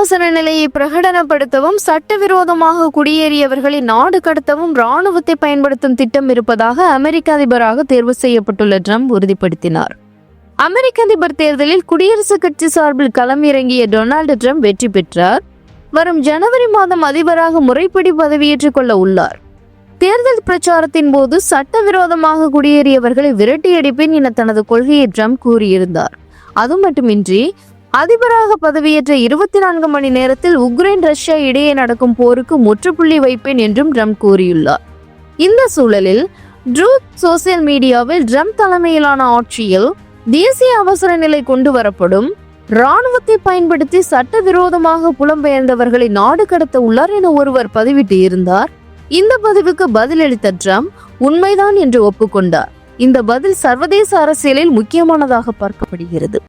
அவசர நிலையை பிரகடனப்படுத்தவும் சட்டவிரோதமாக குடியேறியவர்களை நாடு கடத்தவும் ராணுவத்தை பயன்படுத்தும் திட்டம் இருப்பதாக அமெரிக்க அதிபராக தேர்வு செய்யப்பட்டுள்ள ட்ரம்ப் உறுதிப்படுத்தினார். அமெரிக்க அதிபர் தேர்தலில் குடியரசுக் கட்சி சார்பில் களமிறங்கிய டொனால்டு ட்ரம்ப் வெற்றி பெற்றார். வரும் ஜனவரி மாதம் அதிபராக முறைப்படி பதவியேற்றுக் கொள்ள உள்ளார். தேர்தல் பிரச்சாரத்தின் போது சட்டவிரோதமாக குடியேறியவர்களை விரட்டியடிப்பேன் என தனது கொள்கையை ட்ரம்ப் கூறியிருந்தார். அது மட்டுமின்றி அதிபராக பதவியேற்ற இருபத்தி நான்கு மணி நேரத்தில் உக்ரைன் ரஷ்யா இடையே நடக்கும் போருக்கு முற்றுப்புள்ளி வைப்பேன் என்றும் ட்ரம்ப் கூறியுள்ளார். இந்த சூழலில் ட்ரூத் சோசியல் மீடியாவில் ட்ரம்ப் தலைமையிலான ஆட்சியில் தேசிய அவசர நிலை கொண்டு வரப்படும் ராணுவத்தை பயன்படுத்தி சட்டவிரோதமாக புலம்பெயர்ந்தவர்களை நாடு கடத்த உள்ளார் என ஒருவர் பதிவிட்டு இருந்தார் இந்த பதிவுக்கு பதிலளித்த ட்ரம்ப் உண்மைதான் என்று ஒப்புக்கொண்டார். இந்த பதில் சர்வதேச அரசியலில் முக்கியமானதாக பார்க்கப்படுகிறது.